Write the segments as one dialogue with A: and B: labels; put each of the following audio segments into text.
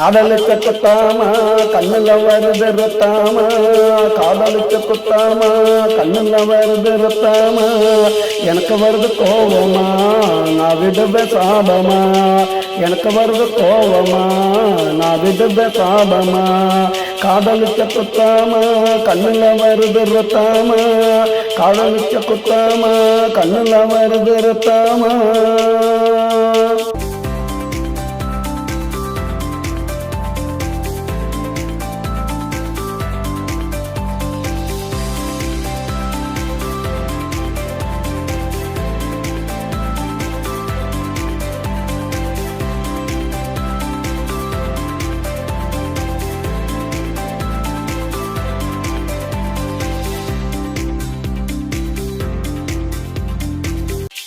A: காதலுக்கு குத்தாமா கண்ணுல வருது ரத்தாமா. காதலுக்கு குத்தாமா கண்ணுல வருது ரத்தாமா. எனக்கு வருது கோவமா நான் விடுப சாபமா. எனக்கு வருது கோவமா நான் விடுப சாபமா காதலுக்கு குத்தாமா கண்ணுல வருது ரத்தாமா. காதலுக்கு குத்தாமா கண்ணுல வருது ரத்தாமா.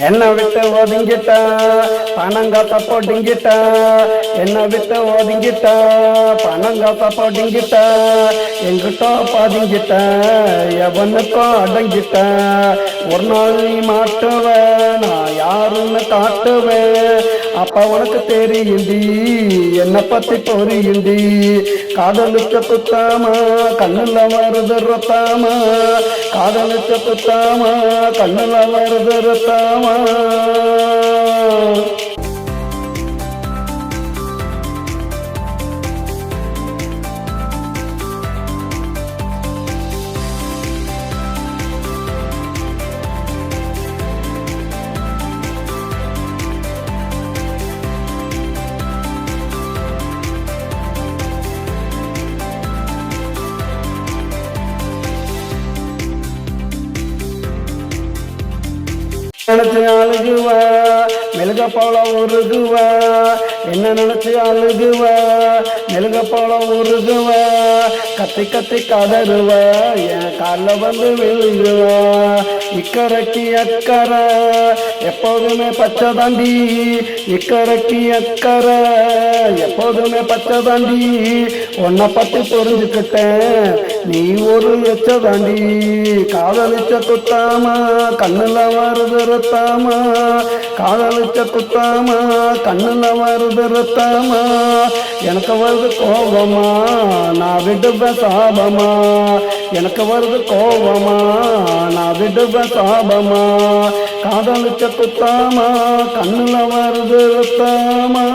A: என்னை விட்டு ஒதுங்கிட்டா? பணங்காத்த போட்டுங்கிட்டா என்னை விட்டு ஒதுங்கிட்டா? பணங்காத்த போட்டுங்கிட்டா எங்கிட்டோ பாதிங்கிட்ட? எவனுக்கோ அடங்கிட்ட? ஒரு நாள் நீ மாட்டுவ நான் யாருன்னு காட்டுவேன் அப்ப உனக்கு தெரியுண்டி என்ன பத்தி பொரியுண்டி காதலுக்கு குத்தாமா கண்ணுல வருது ரத்தாமா? காதலுக்கு குத்தாமா கண்ணுல வருது ரத்தாமா? நினைச்சு அழுகுவ மெழுக போல உருகுவ. என்ன நினைச்சு அழுகுவ மெழுக போல உருகுவ. கத்தி கத்தி கதறுவ என் காலில் வந்து விழுகுவா இக்கரைக்கு அக்கறை எப்போதுமே பச்சை தாண்டி இக்கரைக்கு அக்கறை எப்போதுமே பச்சை தாண்டி உன்னை பற்றி புரிஞ்சுக்கிட்டேன் நீ ஒரு எச்ச தாண்டி காதலிச்ச குத்தாமா கண்ணுல வருது ரத்தாமா. காதலிச்ச குத்தாமா கண்ணுல வருது ரத்தாமா. எனக்கு வருது கோபமா நான் விடுப்ப சாபமா. எனக்கு வருது கோபமா? நான் விடுவேன் சாபமா? காதலிச்ச குத்தாமா கண்ணுல வருது தாமா